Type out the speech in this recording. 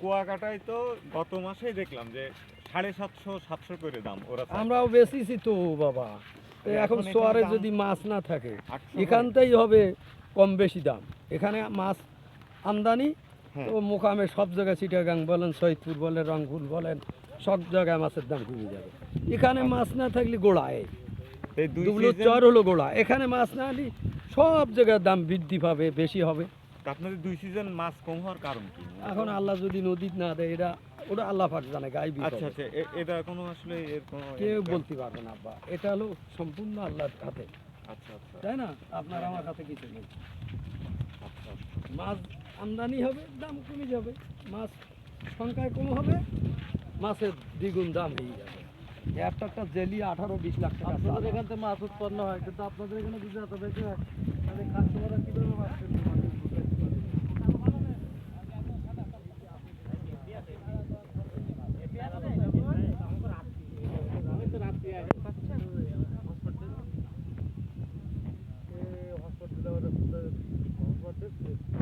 কুয়াকাটায় তো গত মাসেই দেখলাম যে সাড়ে সাতশো সাতশো করে দাম ওরা আমরাও বেশিছি তো বাবা। এখন সোয়ারে যদি মাছ না থাকে 800 এখানতেই হবে কম বেশি দাম। এখানে মাছ আমদানি হ্যাঁ। তো মোকামে সব জায়গায় চিটাগাং বলেন সৈয়দপুর বলেন রংপুর বলেন সব জায়গায় মাছের দাম কমে যাবে। এখানে মাছ না থাকলে গোড়ায়। এই দুই চর হলো গোড়া এখানে মাছ না আনি সব জায়গায় দাম বৃদ্ধি পাবে বেশি হবে। আপনাদের দুই সিজন মাছ কম হওয়ার কারণ কি? এখন আল্লাহ যদি নদীত না দেয় এটা ওটা আল্লাহ পাক জানে গাই আচ্ছা আচ্ছা এটা কোনো আসলে এর কোনো কেউ বলতে পারবে না আব্বা। এটা হলো সম্পূর্ণ আল্লাহর হাতে। আচ্ছা আচ্ছা। তাই না? আপনার আমার হাতে কিছু নেই। আচ্ছা মাছ আমদানি হবে দাম কমে যাবে। মাছ সংখ্যায় কম হবে মাছের দ্বিগুণ দাম হয়ে যাবে। একটা একটা জেলি আঠারো বিশ লাখ টাকা আপনাদের। এখান থেকে মাছ উৎপন্ন হয় কিন্তু আপনাদের এখানে যদি এত বেশি হয় তাহলে? hospital, hospital, hospital, hospital, hospital,